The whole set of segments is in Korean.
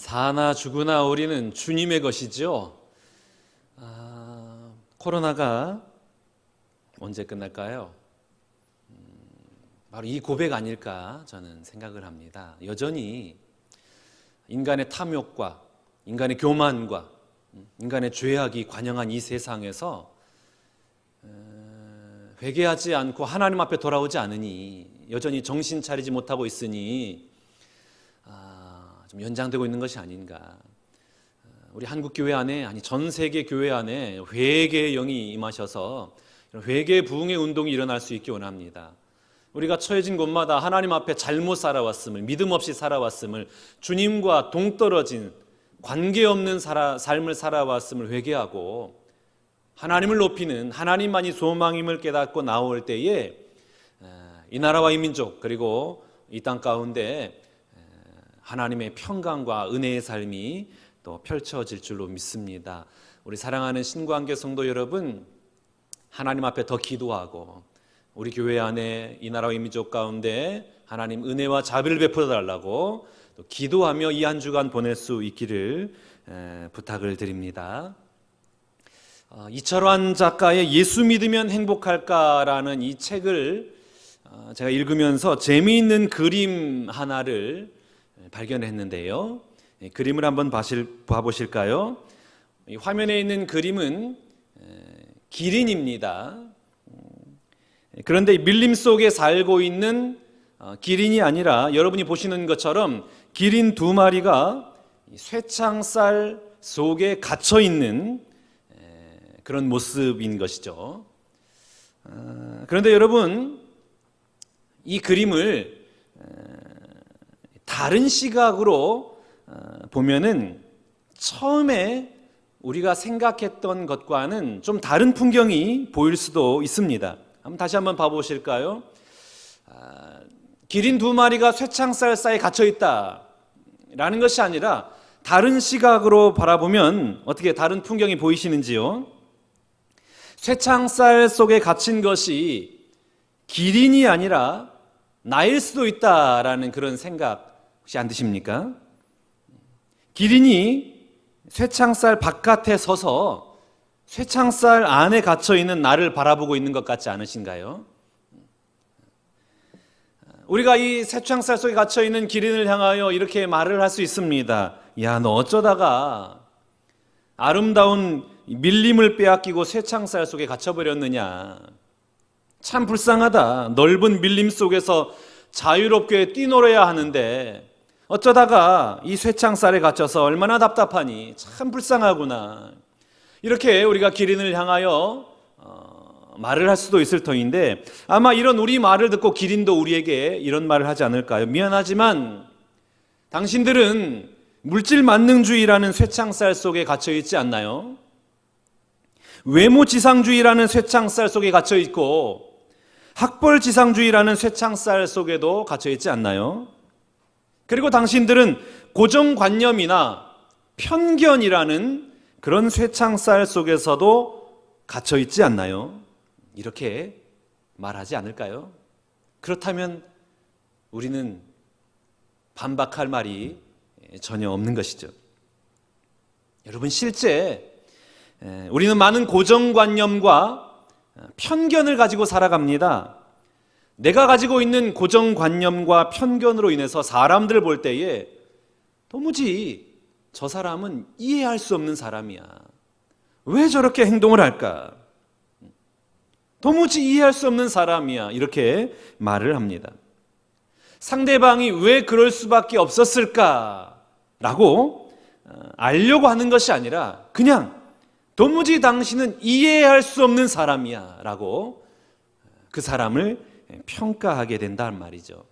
사나 죽으나 우리는 주님의 것이죠. 아, 코로나가 언제 끝날까요? 음, 바로 이 고백 아닐까 저는 생각을 합니다. 여전히 인간의 탐욕과 인간의 교만과 음, 인간의 죄악이 관영한 이 세상에서 어, 회개하지 않고 하나님 앞에 돌아오지 않으니 여전히 정신 차리지 못하고 있으니 아, 좀 연장되고 있는 것이 아닌가. 어, 우리 한국 교회 안에 아니 전 세계 교회 안에 회개의 영이 임하셔서 회개 부흥의 운동이 일어날 수 있기 원합니다. 우리가 처해진 곳마다 하나님 앞에 잘못 살아왔음을 믿음 없이 살아왔음을 주님과 동떨어진 관계 없는 살아, 삶을 살아왔음을 회개하고 하나님을 높이는 하나님만이 소망임을 깨닫고 나올 때에 이 나라와 이 민족 그리고 이 땅 가운데 하나님의 평강과 은혜의 삶이 또 펼쳐질 줄로 믿습니다. 우리 사랑하는 신관계 성도 여러분, 하나님 앞에 더 기도하고 우리 교회 안에 이 나라와 이 민족 가운데 하나님 은혜와 자비를 베풀어 달라고 또 기도하며 이 한 주간 보낼 수 있기를 부탁을 드립니다. 어, 이철환 작가의 예수 믿으면 행복할까라는 이 책을 어, 제가 읽으면서 재미있는 그림 하나를 발견했는데요. 그림을 한번 봐보실까요? 화면에 있는 그림은 기린입니다. 그런데 밀림 속에 살고 있는 어, 기린이 아니라 여러분이 보시는 것처럼 기린 두 마리가 쇠창살 속에 갇혀 있는 그런 모습인 것이죠. 어, 그런데 여러분 이 그림을 다른 시각으로 어, 보면은 처음에 우리가 생각했던 것과는 좀 다른 풍경이 보일 수도 있습니다. 한번 다시 한번 봐보실까요? 아, 기린 두 마리가 쇠창살 사이에 갇혀 있다라는 것이 아니라 다른 시각으로 바라보면 어떻게 다른 풍경이 보이시는지요? 쇠창살 속에 갇힌 것이 기린이 아니라 나일 수도 있다라는 그런 생각 혹시 안 드십니까? 기린이 쇠창살 바깥에 서서 쇠창살 안에 갇혀 있는 나를 바라보고 있는 것 같지 않으신가요? 우리가 이 쇠창살 속에 갇혀 있는 기린을 향하여 이렇게 말을 할 수 있습니다. 야, 너 어쩌다가 아름다운 밀림을 빼앗기고 쇠창살 속에 갇혀버렸느냐. 참 불쌍하다. 넓은 밀림 속에서 자유롭게 뛰놀아야 하는데 어쩌다가 이 쇠창살에 갇혀서 얼마나 답답하니 참 불쌍하구나. 이렇게 우리가 기린을 향하여 어, 말을 할 수도 있을 터인데 아마 이런 우리 말을 듣고 기린도 우리에게 이런 말을 하지 않을까요? 미안하지만 당신들은 물질 만능주의라는 쇠창살 속에 갇혀 있지 않나요? 외모 지상주의라는 쇠창살 속에 갇혀 있고 학벌 지상주의라는 쇠창살 속에도 갇혀 있지 않나요? 그리고 당신들은 고정관념이나 편견이라는 그런 쇠창살 속에서도 갇혀 있지 않나요? 이렇게 말하지 않을까요? 그렇다면 우리는 반박할 말이 전혀 없는 것이죠. 여러분, 실제 우리는 많은 고정관념과 편견을 가지고 살아갑니다. 내가 가지고 있는 고정관념과 편견으로 인해서 사람들을 볼 때에 도무지 저 사람은 이해할 수 없는 사람이야. 왜 저렇게 행동을 할까? 도무지 이해할 수 없는 사람이야. 이렇게 말을 합니다. 상대방이 왜 그럴 수밖에 없었을까? 라고 알려고 하는 것이 아니라 그냥 도무지 당신은 이해할 수 없는 사람이야. 라고 그 사람을 평가하게 된다는 말이죠.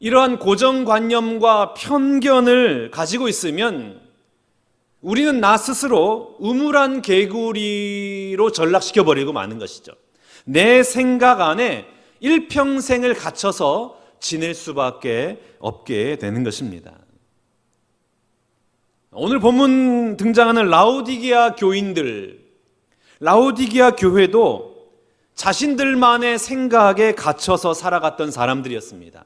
이러한 고정관념과 편견을 가지고 있으면 우리는 나 스스로 우물한 개구리로 전락시켜 버리고 마는 것이죠. 내 생각 안에 일평생을 갇혀서 지낼 수밖에 없게 되는 것입니다. 오늘 본문 등장하는 라우디기아 교인들, 라우디기아 교회도 자신들만의 생각에 갇혀서 살아갔던 사람들이었습니다.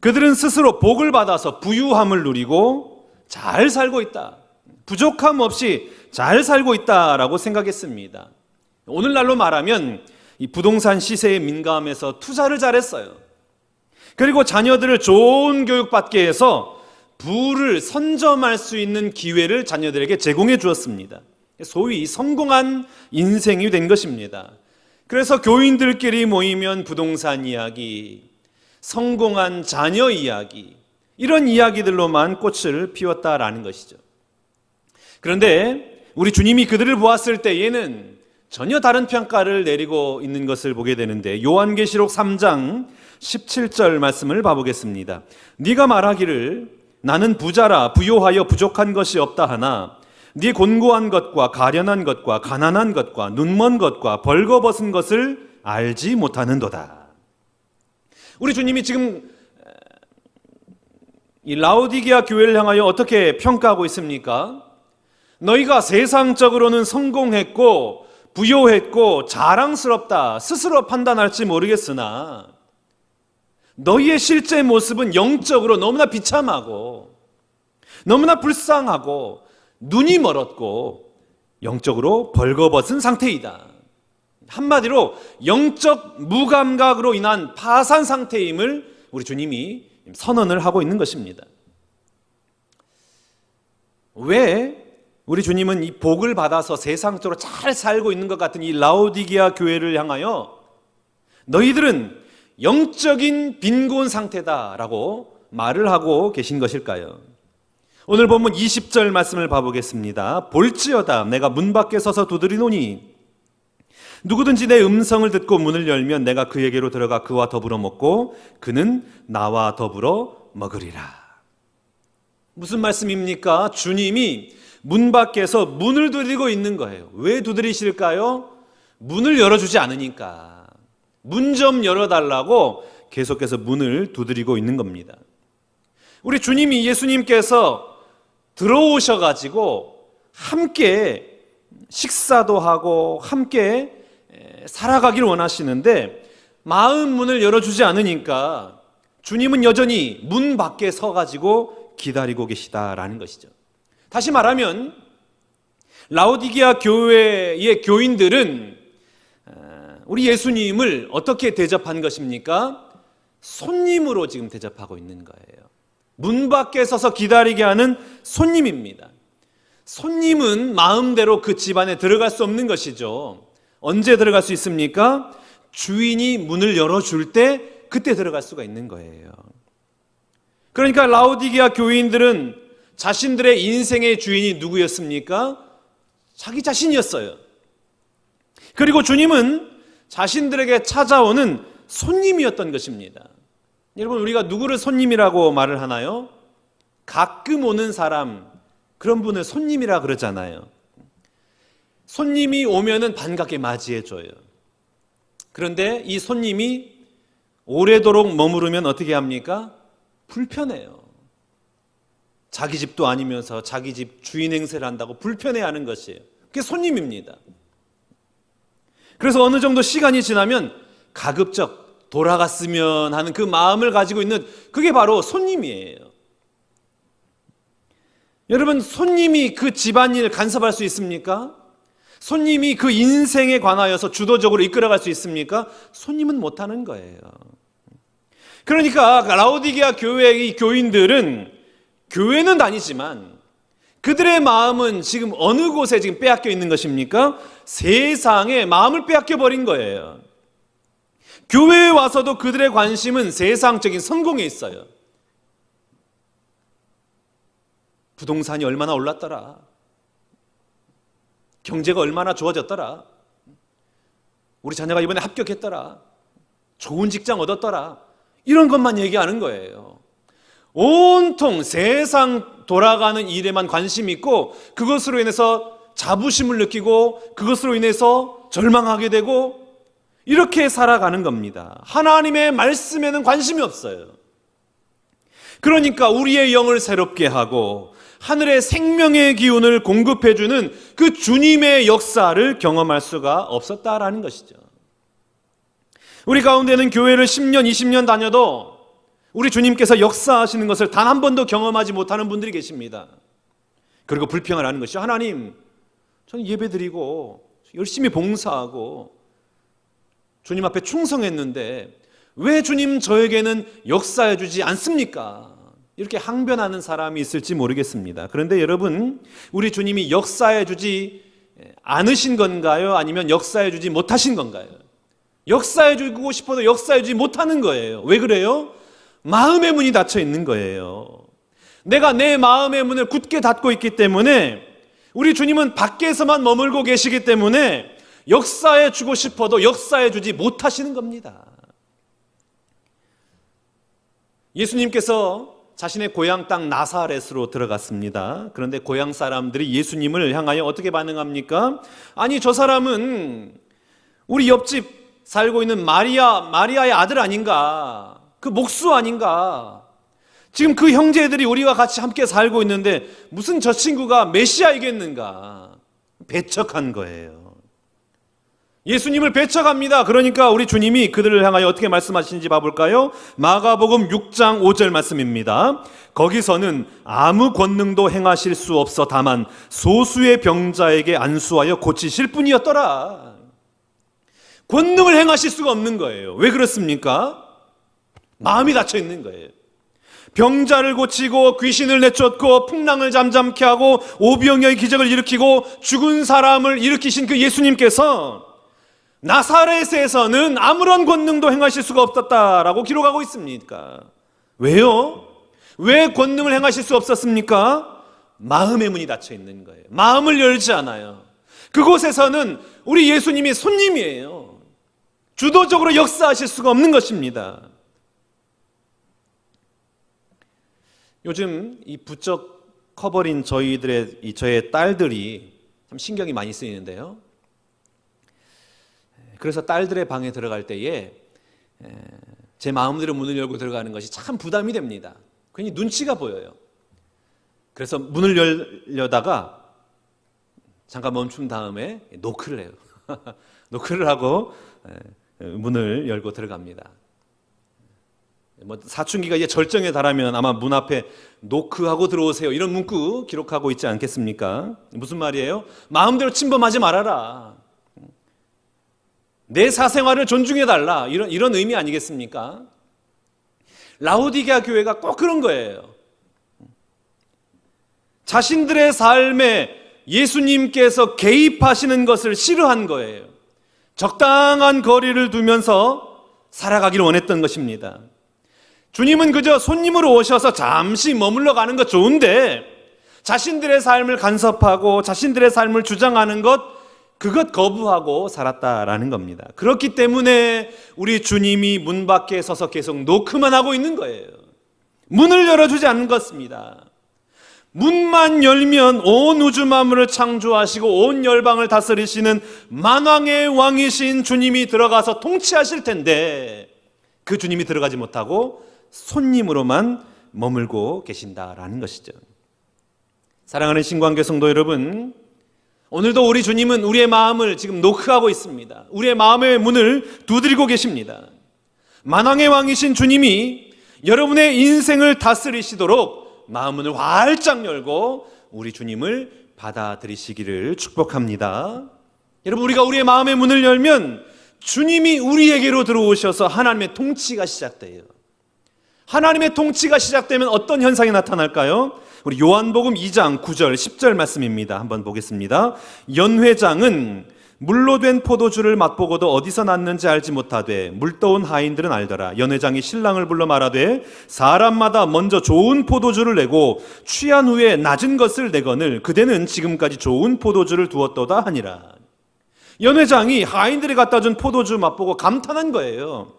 그들은 스스로 복을 받아서 부유함을 누리고 잘 살고 있다. 부족함 없이 잘 살고 있다라고 생각했습니다. 오늘날로 말하면 이 부동산 시세에 민감해서 투자를 잘했어요. 그리고 자녀들을 좋은 교육받게 해서 부를 선점할 수 있는 기회를 자녀들에게 제공해 주었습니다. 소위 성공한 인생이 된 것입니다. 그래서 교인들끼리 모이면 부동산 이야기, 성공한 자녀 이야기, 이런 이야기들로만 꽃을 피웠다라는 것이죠. 그런데 우리 주님이 그들을 보았을 때에는 전혀 다른 평가를 내리고 있는 것을 보게 되는데 요한계시록 3장 17절 말씀을 봐보겠습니다. 네가 말하기를 나는 부자라 부요하여 부족한 것이 없다 하나 네 곤고한 것과 가련한 것과 가난한 것과 눈먼 것과 벌거벗은 것을 알지 못하는도다. 우리 주님이 지금 이 라우디게아 교회를 향하여 어떻게 평가하고 있습니까? 너희가 세상적으로는 성공했고 부요했고 자랑스럽다 스스로 판단할지 모르겠으나 너희의 실제 모습은 영적으로 너무나 비참하고 너무나 불쌍하고 눈이 멀었고 영적으로 벌거벗은 상태이다. 한마디로 영적 무감각으로 인한 파산 상태임을 우리 주님이 선언을 하고 있는 것입니다. 왜 우리 주님은 이 복을 받아서 세상적으로 잘 살고 있는 것 같은 이 라오디기아 교회를 향하여 너희들은 영적인 빈곤 상태다라고 말을 하고 계신 것일까요? 오늘 본문 20절 말씀을 봐보겠습니다. 볼지어다 내가 문 밖에 서서 두드리노니 누구든지 내 음성을 듣고 문을 열면 내가 그에게로 들어가 그와 더불어 먹고 그는 나와 더불어 먹으리라. 무슨 말씀입니까? 주님이 문 밖에서 문을 두드리고 있는 거예요. 왜 두드리실까요? 문을 열어주지 않으니까. 문 좀 열어달라고 계속해서 문을 두드리고 있는 겁니다. 우리 주님이 예수님께서 들어오셔가지고 함께 식사도 하고 함께 살아가길 원하시는데 마음 문을 열어주지 않으니까 주님은 여전히 문 밖에 서가지고 기다리고 계시다라는 것이죠. 다시 말하면 라오디기아 교회의 교인들은 우리 예수님을 어떻게 대접한 것입니까? 손님으로 지금 대접하고 있는 거예요. 문 밖에 서서 기다리게 하는 손님입니다. 손님은 마음대로 그 집안에 들어갈 수 없는 것이죠. 언제 들어갈 수 있습니까? 주인이 문을 열어줄 때 그때 들어갈 수가 있는 거예요. 그러니까 라우디기아 교인들은 자신들의 인생의 주인이 누구였습니까? 자기 자신이었어요. 그리고 주님은 자신들에게 찾아오는 손님이었던 것입니다. 여러분, 우리가 누구를 손님이라고 말을 하나요? 가끔 오는 사람, 그런 분을 손님이라 그러잖아요. 손님이 오면은 반갑게 맞이해 줘요. 그런데 이 손님이 오래도록 머무르면 어떻게 합니까? 불편해요. 자기 집도 아니면서 자기 집 주인 행세를 한다고 불편해 하는 것이에요. 그게 손님입니다. 그래서 어느 정도 시간이 지나면 가급적 돌아갔으면 하는 그 마음을 가지고 있는 그게 바로 손님이에요. 여러분, 손님이 그 집안일 간섭할 수 있습니까? 손님이 그 인생에 관하여서 주도적으로 이끌어갈 수 있습니까? 손님은 못하는 거예요. 그러니까 라우디게아 교회의 교인들은 교회는 다니지만 그들의 마음은 지금 어느 곳에 지금 빼앗겨 있는 것입니까? 세상에 마음을 빼앗겨 버린 거예요. 교회에 와서도 그들의 관심은 세상적인 성공에 있어요. 부동산이 얼마나 올랐더라. 경제가 얼마나 좋아졌더라. 우리 자녀가 이번에 합격했더라. 좋은 직장 얻었더라. 이런 것만 얘기하는 거예요. 온통 세상 돌아가는 일에만 관심이 있고 그것으로 인해서 자부심을 느끼고 그것으로 인해서 절망하게 되고 이렇게 살아가는 겁니다. 하나님의 말씀에는 관심이 없어요. 그러니까 우리의 영을 새롭게 하고 하늘의 생명의 기운을 공급해 주는 그 주님의 역사를 경험할 수가 없었다라는 것이죠. 우리 가운데는 교회를 10년, 20년 다녀도 우리 주님께서 역사하시는 것을 단 한 번도 경험하지 못하는 분들이 계십니다. 그리고 불평을 하는 것이죠. 하나님, 저는 예배 드리고 열심히 봉사하고 주님 앞에 충성했는데 왜 주님 저에게는 역사해 주지 않습니까? 이렇게 항변하는 사람이 있을지 모르겠습니다. 그런데 여러분, 우리 주님이 역사해 주지 않으신 건가요? 아니면 역사해 주지 못하신 건가요? 역사해 주고 싶어도 역사해 주지 못하는 거예요. 왜 그래요? 마음의 문이 닫혀 있는 거예요. 내가 내 마음의 문을 굳게 닫고 있기 때문에 우리 주님은 밖에서만 머물고 계시기 때문에 역사해 주고 싶어도 역사해 주지 못하시는 겁니다. 예수님께서 자신의 고향 땅 나사렛으로 들어갔습니다. 그런데 고향 사람들이 예수님을 향하여 어떻게 반응합니까? 아니, 저 사람은 우리 옆집 살고 있는 마리아, 마리아의 아들 아닌가? 그 목수 아닌가? 지금 그 형제들이 우리와 같이 함께 살고 있는데 무슨 저 친구가 메시아이겠는가? 배척한 거예요. 예수님을 배척합니다. 그러니까 우리 주님이 그들을 향하여 어떻게 말씀하시는지 봐볼까요? 마가복음 6장 5절 말씀입니다. 거기서는 아무 권능도 행하실 수 없어 다만 소수의 병자에게 안수하여 고치실 뿐이었더라. 권능을 행하실 수가 없는 거예요. 왜 그렇습니까? 마음이 닫혀 있는 거예요. 병자를 고치고 귀신을 내쫓고 풍랑을 잠잠케 하고 오병이어의 기적을 일으키고 죽은 사람을 일으키신 그 예수님께서 나사렛에서는 아무런 권능도 행하실 수가 없었다라고 기록하고 있습니까? 왜요? 왜 권능을 행하실 수 없었습니까? 마음의 문이 닫혀 있는 거예요. 마음을 열지 않아요. 그곳에서는 우리 예수님이 손님이에요. 주도적으로 역사하실 수가 없는 것입니다. 요즘 이 부쩍 커버린 저희들의 이 저의 딸들이 참 신경이 많이 쓰이는데요. 그래서 딸들의 방에 들어갈 때에 제 마음대로 문을 열고 들어가는 것이 참 부담이 됩니다. 괜히 눈치가 보여요. 그래서 문을 열려다가 잠깐 멈춘 다음에 노크를 해요. 노크를 하고 문을 열고 들어갑니다. 뭐 사춘기가 이제 절정에 달하면 아마 문 앞에 노크하고 들어오세요 이런 문구 기록하고 있지 않겠습니까? 무슨 말이에요? 마음대로 침범하지 말아라. 내 사생활을 존중해 달라 이런 이런 의미 아니겠습니까? 라우디게아 교회가 꼭 그런 거예요. 자신들의 삶에 예수님께서 개입하시는 것을 싫어한 거예요. 적당한 거리를 두면서 살아가기를 원했던 것입니다. 주님은 그저 손님으로 오셔서 잠시 머물러 가는 것 좋은데 자신들의 삶을 간섭하고 자신들의 삶을 주장하는 것 그것 거부하고 살았다라는 겁니다. 그렇기 때문에 우리 주님이 문 밖에 서서 계속 노크만 하고 있는 거예요. 문을 열어주지 않는 것입니다. 문만 열면 온 우주 만물을 창조하시고 온 열방을 다스리시는 만왕의 왕이신 주님이 들어가서 통치하실 텐데 그 주님이 들어가지 못하고 손님으로만 머물고 계신다라는 것이죠. 사랑하는 신관계 성도 여러분, 오늘도 우리 주님은 우리의 마음을 지금 노크하고 있습니다. 우리의 마음의 문을 두드리고 계십니다. 만왕의 왕이신 주님이 여러분의 인생을 다스리시도록 마음문을 활짝 열고 우리 주님을 받아들이시기를 축복합니다. 여러분 우리가 우리의 마음의 문을 열면 주님이 우리에게로 들어오셔서 하나님의 통치가 시작돼요. 하나님의 통치가 시작되면 어떤 현상이 나타날까요? 우리 요한복음 2장 9절 10절 말씀입니다. 한번 보겠습니다. 연회장은 물로 된 포도주를 맛보고도 어디서 났는지 알지 못하되 물떠온 하인들은 알더라. 연회장이 신랑을 불러 말하되 사람마다 먼저 좋은 포도주를 내고 취한 후에 낮은 것을 내거늘 그대는 지금까지 좋은 포도주를 두었도다 하니라. 연회장이 하인들이 갖다 준 포도주 맛보고 감탄한 거예요.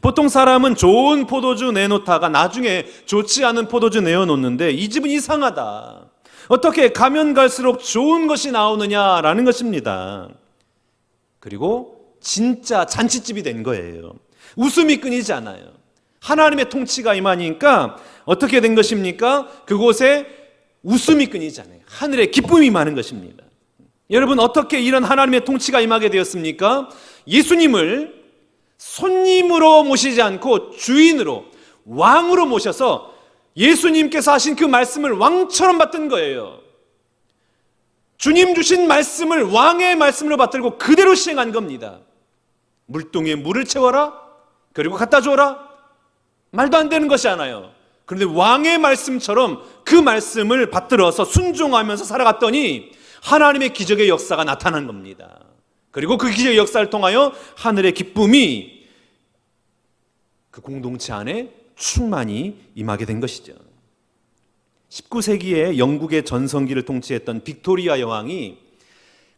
보통 사람은 좋은 포도주 내놓다가 나중에 좋지 않은 포도주 내어놓는데 이 집은 이상하다. 어떻게 가면 갈수록 좋은 것이 나오느냐라는 것입니다. 그리고 진짜 잔치집이 된 거예요. 웃음이 끊이지 않아요. 하나님의 통치가 임하니까 어떻게 된 것입니까? 그곳에 웃음이 끊이지 않아요. 하늘에 기쁨이 많은 것입니다. 여러분 어떻게 이런 하나님의 통치가 임하게 되었습니까? 예수님을 손님으로 모시지 않고 주인으로 왕으로 모셔서 예수님께서 하신 그 말씀을 왕처럼 받든 거예요. 주님 주신 말씀을 왕의 말씀으로 받들고 그대로 시행한 겁니다. 물동에 물을 채워라. 그리고 갖다 줘라. 말도 안 되는 것이 않아요. 그런데 왕의 말씀처럼 그 말씀을 받들어서 순종하면서 살아갔더니 하나님의 기적의 역사가 나타난 겁니다. 그리고 그 기적의 역사를 통하여 하늘의 기쁨이 그 공동체 안에 충만히 임하게 된 것이죠. 19세기에 영국의 전성기를 통치했던 빅토리아 여왕이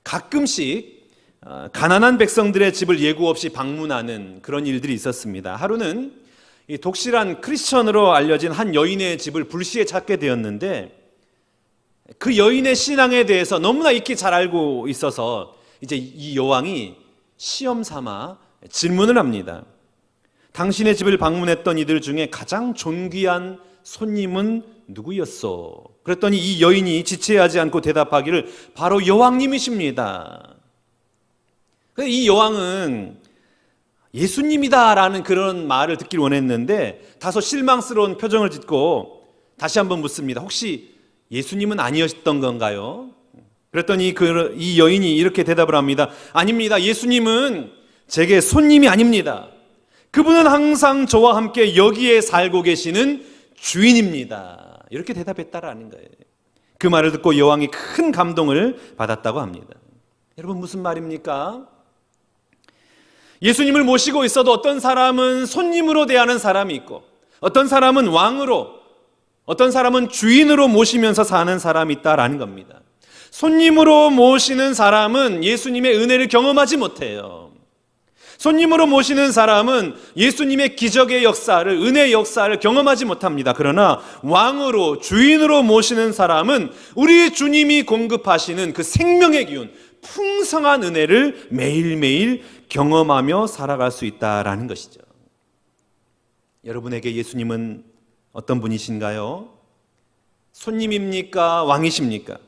가끔씩 어, 가난한 백성들의 집을 예고 없이 방문하는 그런 일들이 있었습니다. 하루는 이 독실한 크리스천으로 알려진 한 여인의 집을 불시에 찾게 되었는데 그 여인의 신앙에 대해서 너무나 익히 잘 알고 있어서 이제 이 여왕이 시험 삼아 질문을 합니다. 당신의 집을 방문했던 이들 중에 가장 존귀한 손님은 누구였어? 그랬더니 이 여인이 지체하지 않고 대답하기를 바로 여왕님이십니다. 이 여왕은 예수님이다라는 그런 말을 듣길 원했는데 다소 실망스러운 표정을 짓고 다시 한번 묻습니다. 혹시 예수님은 아니었던 건가요? 그랬더니 그, 이 여인이 이렇게 대답을 합니다. 아닙니다. 예수님은 제게 손님이 아닙니다. 그분은 항상 저와 함께 여기에 살고 계시는 주인입니다. 이렇게 대답했다라는 거예요. 그 말을 듣고 여왕이 큰 감동을 받았다고 합니다. 여러분 무슨 말입니까? 예수님을 모시고 있어도 어떤 사람은 손님으로 대하는 사람이 있고 어떤 사람은 왕으로 어떤 사람은 주인으로 모시면서 사는 사람이 있다라는 겁니다. 손님으로 모시는 사람은 예수님의 은혜를 경험하지 못해요. 손님으로 모시는 사람은 예수님의 기적의 역사를, 은혜의 역사를 경험하지 못합니다. 그러나 왕으로, 주인으로 모시는 사람은 우리 주님이 공급하시는 그 생명의 기운, 풍성한 은혜를 매일매일 경험하며 살아갈 수 있다라는 것이죠. 여러분에게 예수님은 어떤 분이신가요? 손님입니까? 왕이십니까?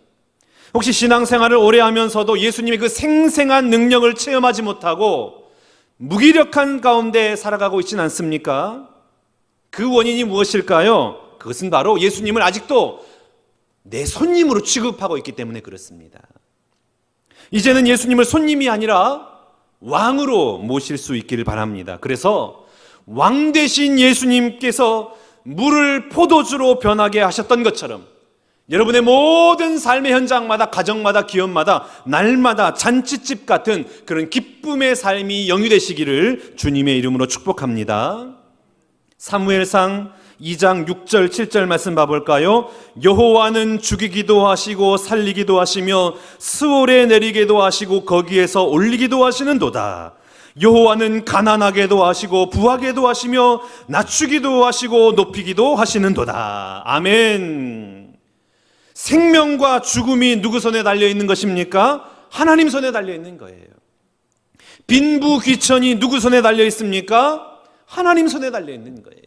혹시 신앙생활을 오래 하면서도 예수님의 그 생생한 능력을 체험하지 못하고 무기력한 가운데 살아가고 있지는 않습니까? 그 원인이 무엇일까요? 그것은 바로 예수님을 아직도 내 손님으로 취급하고 있기 때문에 그렇습니다. 이제는 예수님을 손님이 아니라 왕으로 모실 수 있기를 바랍니다. 그래서 왕 대신 예수님께서 물을 포도주로 변하게 하셨던 것처럼 여러분의 모든 삶의 현장마다 가정마다 기업마다 날마다 잔치집 같은 그런 기쁨의 삶이 영유되시기를 주님의 이름으로 축복합니다. 사무엘상 2장 6절 7절 말씀 봐볼까요? 여호와는 죽이기도 하시고 살리기도 하시며 스올에 내리기도 하시고 거기에서 올리기도 하시는도다. 여호와는 가난하게도 하시고 부하게도 하시며 낮추기도 하시고 높이기도 하시는도다. 아멘. 생명과 죽음이 누구 손에 달려 있는 것입니까? 하나님 손에 달려 있는 거예요. 빈부 귀천이 누구 손에 달려 있습니까? 하나님 손에 달려 있는 거예요.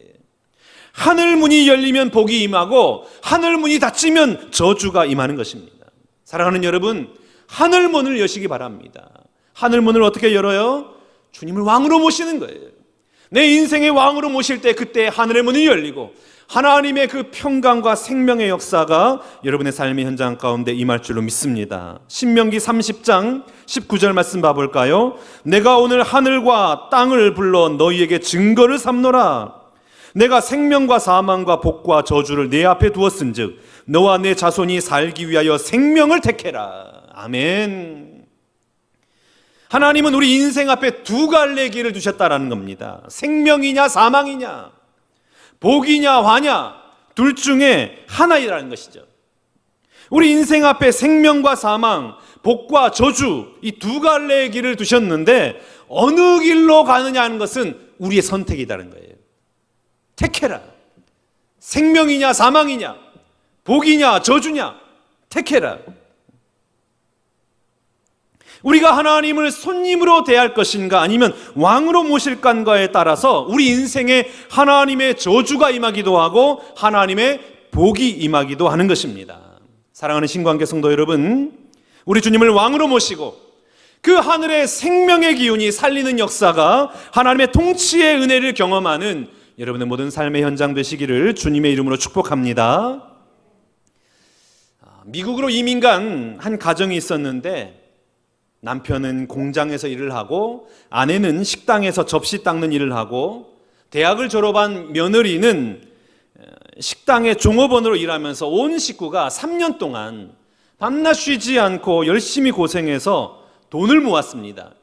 하늘 문이 열리면 복이 임하고 하늘 문이 닫히면 저주가 임하는 것입니다. 사랑하는 여러분, 하늘 문을 여시기 바랍니다. 하늘 문을 어떻게 열어요? 주님을 왕으로 모시는 거예요. 내 인생의 왕으로 모실 때 그때 하늘의 문이 열리고 하나님의 그 평강과 생명의 역사가 여러분의 삶의 현장 가운데 임할 줄로 믿습니다. 신명기 30장 19절 말씀 봐볼까요? 내가 오늘 하늘과 땅을 불러 너희에게 증거를 삼노라. 내가 생명과 사망과 복과 저주를 내 앞에 두었은즉 너와 내 자손이 살기 위하여 생명을 택해라. 아멘. 하나님은 우리 인생 앞에 두 갈래 길을 두셨다라는 겁니다. 생명이냐 사망이냐, 복이냐 화냐 둘 중에 하나이라는 것이죠. 우리 인생 앞에 생명과 사망, 복과 저주 이 두 갈래의 길을 두셨는데 어느 길로 가느냐 하는 것은 우리의 선택이라는 거예요. 택해라. 생명이냐 사망이냐, 복이냐 저주냐, 택해라. 우리가 하나님을 손님으로 대할 것인가 아니면 왕으로 모실 건가에 따라서 우리 인생에 하나님의 저주가 임하기도 하고 하나님의 복이 임하기도 하는 것입니다. 사랑하는 신관계 성도 여러분, 우리 주님을 왕으로 모시고 그 하늘의 생명의 기운이 살리는 역사가 하나님의 통치의 은혜를 경험하는 여러분의 모든 삶의 현장 되시기를 주님의 이름으로 축복합니다. 아, 미국으로 이민 간 한 가정이 있었는데 남편은 공장에서 일을 하고 아내는 식당에서 접시 닦는 일을 하고 대학을 졸업한 며느리는 식당의 종업원으로 일하면서 온 식구가 3년 동안 밤낮 쉬지 않고 열심히 고생해서 돈을 모았습니다.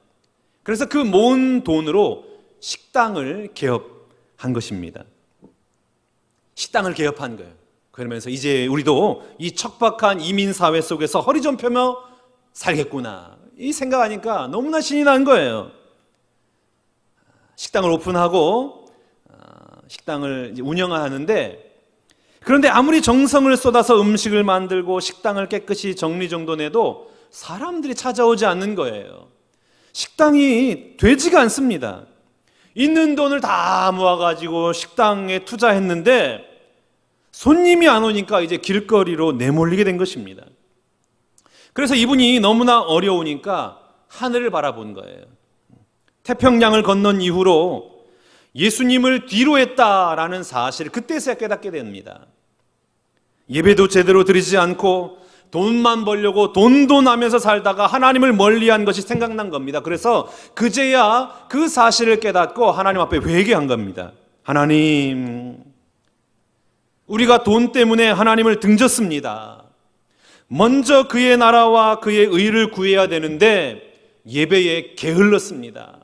그래서 그 모은 돈으로 식당을 개업한 것입니다. 식당을 개업한 거예요. 그러면서 이제 우리도 이 척박한 이민 사회 속에서 허리 좀 펴며 살겠구나. 이 생각하니까 너무나 신이 난 거예요. 식당을 오픈하고 어, 식당을 운영하는데 그런데 아무리 정성을 쏟아서 음식을 만들고 식당을 깨끗이 정리정돈해도 사람들이 찾아오지 않는 거예요. 식당이 되지가 않습니다. 있는 돈을 다 모아가지고 식당에 투자했는데 손님이 안 오니까 이제 길거리로 내몰리게 된 것입니다. 그래서 이분이 너무나 어려우니까 하늘을 바라본 거예요. 태평양을 건넌 이후로 예수님을 뒤로 했다라는 사실을 그때서야 깨닫게 됩니다. 예배도 제대로 드리지 않고 돈만 벌려고 돈돈 하면서 살다가 하나님을 멀리한 것이 생각난 겁니다. 그래서 그제야 그 사실을 깨닫고 하나님 앞에 회개한 겁니다. 하나님, 우리가 돈 때문에 하나님을 등졌습니다. 먼저 그의 나라와 그의 의를 구해야 되는데 예배에 게을렀습니다.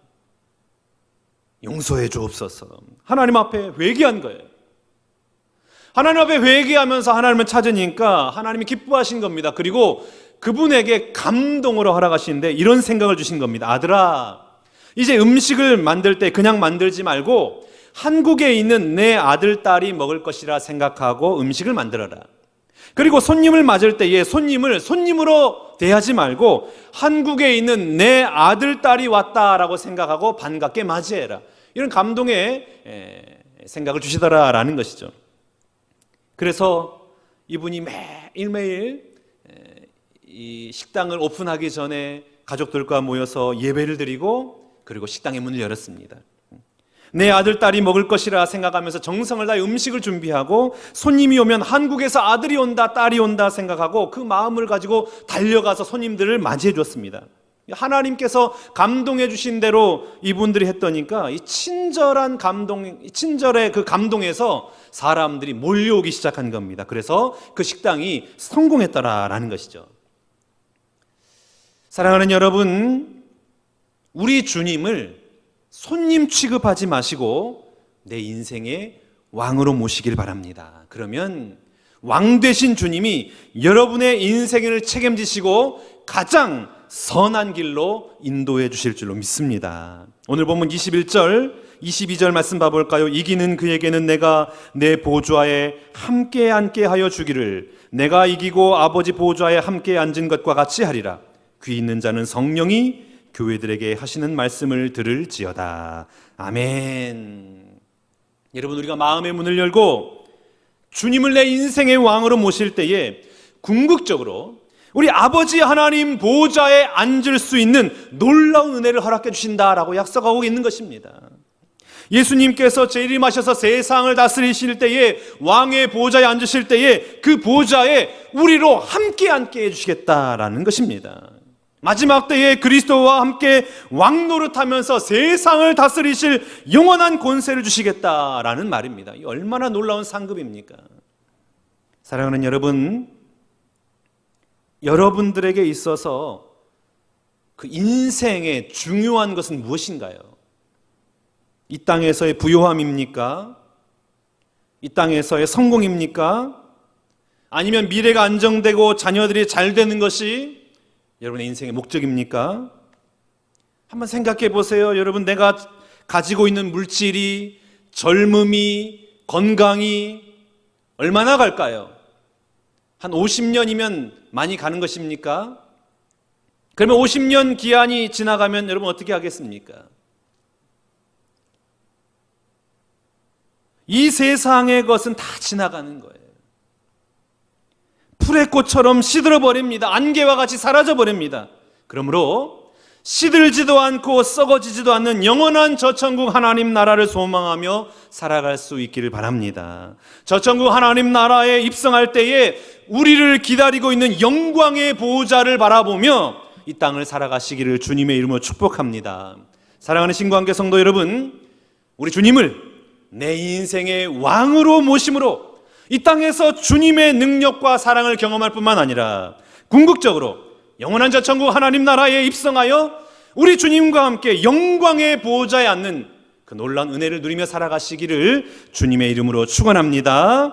용서해 주옵소서. 하나님 앞에 회개한 거예요. 하나님 앞에 회개하면서 하나님을 찾으니까 하나님이 기뻐하신 겁니다. 그리고 그분에게 감동으로 허락하시는데 이런 생각을 주신 겁니다. 아들아, 이제 음식을 만들 때 그냥 만들지 말고 한국에 있는 내 아들, 딸이 먹을 것이라 생각하고 음식을 만들어라. 그리고 손님을 맞을 때에 손님을 손님으로 대하지 말고 한국에 있는 내 아들, 딸이 왔다라고 생각하고 반갑게 맞이해라. 이런 감동의 생각을 주시더라라는 것이죠. 그래서 이분이 매일매일 이 식당을 오픈하기 전에 가족들과 모여서 예배를 드리고 그리고 식당의 문을 열었습니다. 내 아들, 딸이 먹을 것이라 생각하면서 정성을 다해 음식을 준비하고 손님이 오면 한국에서 아들이 온다, 딸이 온다 생각하고 그 마음을 가지고 달려가서 손님들을 맞이해 줬습니다. 하나님께서 감동해 주신 대로 이분들이 했더니까 이 친절한 감동, 친절의 그 감동에서 사람들이 몰려오기 시작한 겁니다. 그래서 그 식당이 성공했더라라는 것이죠. 사랑하는 여러분, 우리 주님을 손님 취급하지 마시고 내 인생의 왕으로 모시길 바랍니다. 그러면 왕 되신 주님이 여러분의 인생을 책임지시고 가장 선한 길로 인도해 주실 줄로 믿습니다. 오늘 보면 21절, 22절 말씀 봐볼까요? 이기는 그에게는 내가 내 보좌에 함께 앉게 하여 주기를 내가 이기고 아버지 보좌에 함께 앉은 것과 같이 하리라. 귀 있는 자는 성령이 교회들에게 하시는 말씀을 들을지어다. 아멘. 여러분 우리가 마음의 문을 열고 주님을 내 인생의 왕으로 모실 때에 궁극적으로 우리 아버지 하나님 보좌에 앉을 수 있는 놀라운 은혜를 허락해 주신다라고 약속하고 있는 것입니다. 예수님께서 재림하셔서 세상을 다스리실 때에 왕의 보좌에 앉으실 때에 그 보좌에 우리로 함께 앉게 해주시겠다라는 것입니다. 마지막 때에 그리스도와 함께 왕노릇하면서 세상을 다스리실 영원한 권세를 주시겠다라는 말입니다. 얼마나 놀라운 상급입니까? 사랑하는 여러분, 여러분들에게 있어서 그 인생의 중요한 것은 무엇인가요? 이 땅에서의 부요함입니까? 이 땅에서의 성공입니까? 아니면 미래가 안정되고 자녀들이 잘 되는 것이 여러분의 인생의 목적입니까? 한번 생각해 보세요. 여러분, 내가 가지고 있는 물질이, 젊음이, 건강이 얼마나 갈까요? 한 50년이면 많이 가는 것입니까? 그러면 50년 기한이 지나가면 여러분 어떻게 하겠습니까? 이 세상의 것은 다 지나가는 거예요. 풀의 꽃처럼 시들어 버립니다. 안개와 같이 사라져 버립니다. 그러므로 시들지도 않고 썩어지지도 않는 영원한 저천국 하나님 나라를 소망하며 살아갈 수 있기를 바랍니다. 저천국 하나님 나라에 입성할 때에 우리를 기다리고 있는 영광의 보호자를 바라보며 이 땅을 살아가시기를 주님의 이름으로 축복합니다. 사랑하는 신관계 성도 여러분, 우리 주님을 내 인생의 왕으로 모심으로 이 땅에서 주님의 능력과 사랑을 경험할 뿐만 아니라 궁극적으로 영원한 저천국 하나님 나라에 입성하여 우리 주님과 함께 영광의 보호자에 앉는 그 놀라운 은혜를 누리며 살아가시기를 주님의 이름으로 축원합니다.